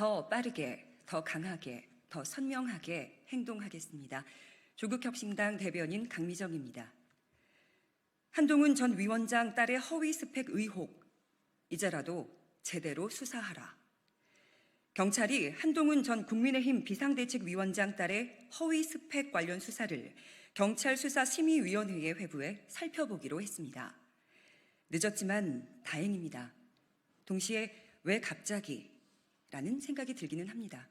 더 빠르게, 더 강하게, 더 선명하게 행동하겠습니다. 조국혁신당 대변인 강미정입니다. 한동훈 전 위원장 딸의 허위 스펙 의혹, 이제라도 제대로 수사하라. 경찰이 한동훈 전 국민의힘 비상대책위원장 딸의 허위 스펙 관련 수사를 경찰 수사 심의위원회에 회부해 살펴보기로 했습니다. 늦었지만 다행입니다. 동시에 왜 갑자기? 라는 생각이 들기는 합니다.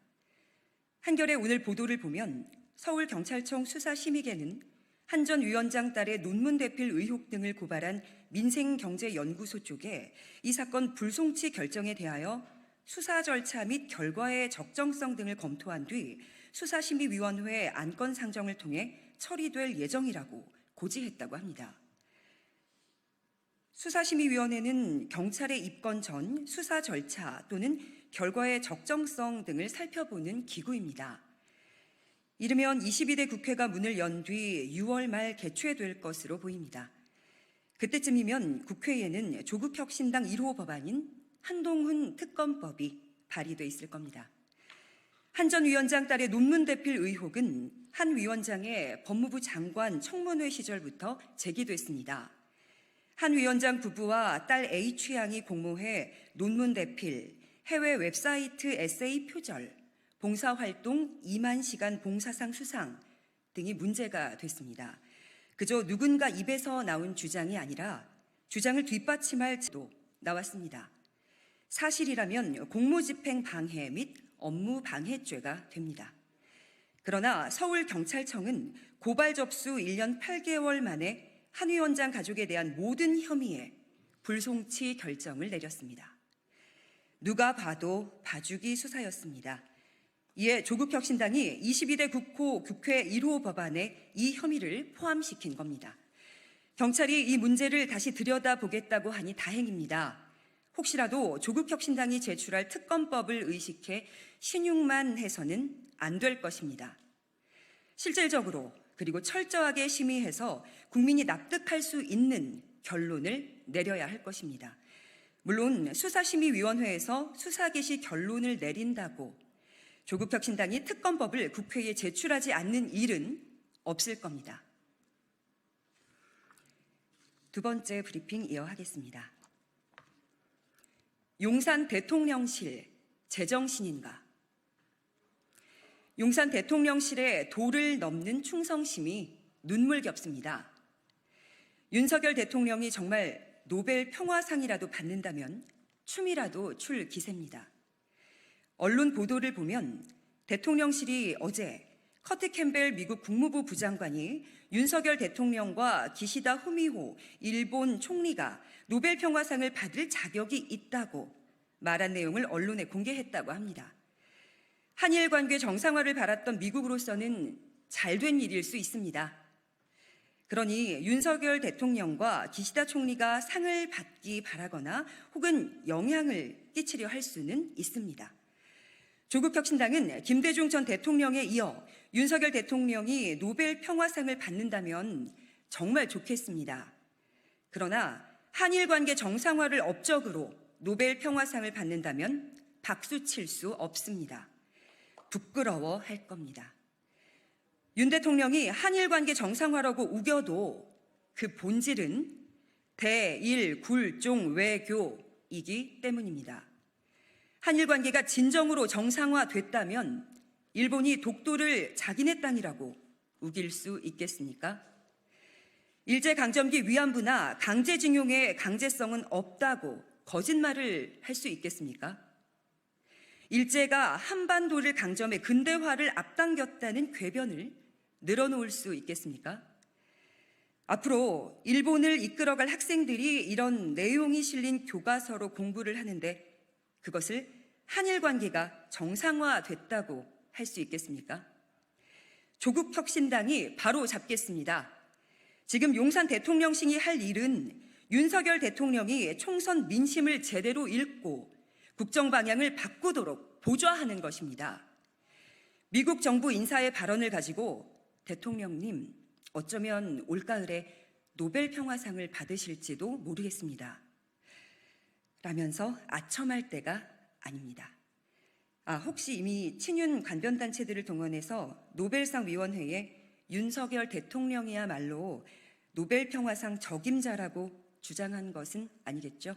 한겨레 오늘 보도를 보면 서울경찰청 수사심의계는 한 전 위원장 딸의 논문 대필 의혹 등을 고발한 민생경제연구소 쪽에 이 사건 불송치 결정에 대하여 수사 절차 및 결과의 적정성 등을 검토한 뒤 수사심의위원회 안건 상정을 통해 처리될 예정이라고 고지했다고 합니다. 수사심의위원회는 경찰의 입건 전 수사 절차 또는 결과의 적정성 등을 살펴보는 기구입니다. 이르면 22대 국회가 문을 연 뒤 6월 말 개최될 것으로 보입니다. 그때쯤이면 국회에는 조국혁신당 1호 법안인 한동훈 특검법이 발의돼 있을 겁니다. 한 전 위원장 딸의 논문 대필 의혹은 한 위원장의 법무부 장관 청문회 시절부터 제기됐습니다. 한 위원장 부부와 딸 A 취향이 공모해 논문 대필, 해외 웹사이트 에세이 표절, 봉사활동 2만 시간 봉사상 수상 등이 문제가 됐습니다. 그저 누군가 입에서 나온 주장이 아니라 주장을 뒷받침할 도 나왔습니다. 사실이라면 공무집행 방해 및 업무 방해죄가 됩니다. 그러나 서울경찰청은 고발 접수 1년 8개월 만에 한 위원장 가족에 대한 모든 혐의에 불송치 결정을 내렸습니다. 누가 봐도 봐주기 수사였습니다. 이에 조국혁신당이 22대 국호 국회 1호 법안에 이 혐의를 포함시킨 겁니다. 경찰이 이 문제를 다시 들여다보겠다고 하니 다행입니다. 혹시라도 조국혁신당이 제출할 특검법을 의식해 신용만 해서는 안 될 것입니다. 실질적으로 그리고 철저하게 심의해서 국민이 납득할 수 있는 결론을 내려야 할 것입니다. 물론 수사심의위원회에서 수사 개시 결론을 내린다고 조국 혁신당이 특검법을 국회에 제출하지 않는 일은 없을 겁니다. 두 번째 브리핑 이어하겠습니다. 용산 대통령실 제정신인가? 용산 대통령실의 도를 넘는 충성심이 눈물겹습니다. 윤석열 대통령이 정말 노벨 평화상이라도 받는다면 춤이라도 출 기세입니다. 언론 보도를 보면 대통령실이 어제 커트 캠벨 미국 국무부 부장관이 윤석열 대통령과 기시다 후미호 일본 총리가 노벨 평화상을 받을 자격이 있다고 말한 내용을 언론에 공개했다고 합니다. 한일 관계 정상화를 바랐던 미국으로서는 잘된 일일 수 있습니다. 그러니 윤석열 대통령과 기시다 총리가 상을 받기 바라거나 혹은 영향을 끼치려 할 수는 있습니다. 조국 혁신당은 김대중 전 대통령에 이어 윤석열 대통령이 노벨 평화상을 받는다면 정말 좋겠습니다. 그러나 한일 관계 정상화를 업적으로 노벨 평화상을 받는다면 박수 칠 수 없습니다. 부끄러워 할 겁니다. 윤 대통령이 한일 관계 정상화라고 우겨도 그 본질은 대일 굴종 외교이기 때문입니다. 한일 관계가 진정으로 정상화됐다면 일본이 독도를 자기네 땅이라고 우길 수 있겠습니까? 일제 강점기 위안부나 강제징용의 강제성은 없다고 거짓말을 할 수 있겠습니까? 일제가 한반도를 강점해 근대화를 앞당겼다는 궤변을 늘어놓을 수 있겠습니까? 앞으로 일본을 이끌어갈 학생들이 이런 내용이 실린 교과서로 공부를 하는데 그것을 한일 관계가 정상화됐다고 할 수 있겠습니까? 조국 혁신당이 바로 잡겠습니다. 지금 용산 대통령실이 할 일은 윤석열 대통령이 총선 민심을 제대로 읽고 국정 방향을 바꾸도록 보좌하는 것입니다. 미국 정부 인사의 발언을 가지고 대통령님 어쩌면 올가을에 노벨 평화상을 받으실지도 모르겠습니다. 라면서 아첨할 때가 아닙니다. 아, 혹시 이미 친윤 관변단체들을 동원해서 노벨상 위원회에 윤석열 대통령이야말로 노벨 평화상 적임자라고 주장한 것은 아니겠죠?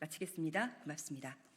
마치겠습니다. 고맙습니다.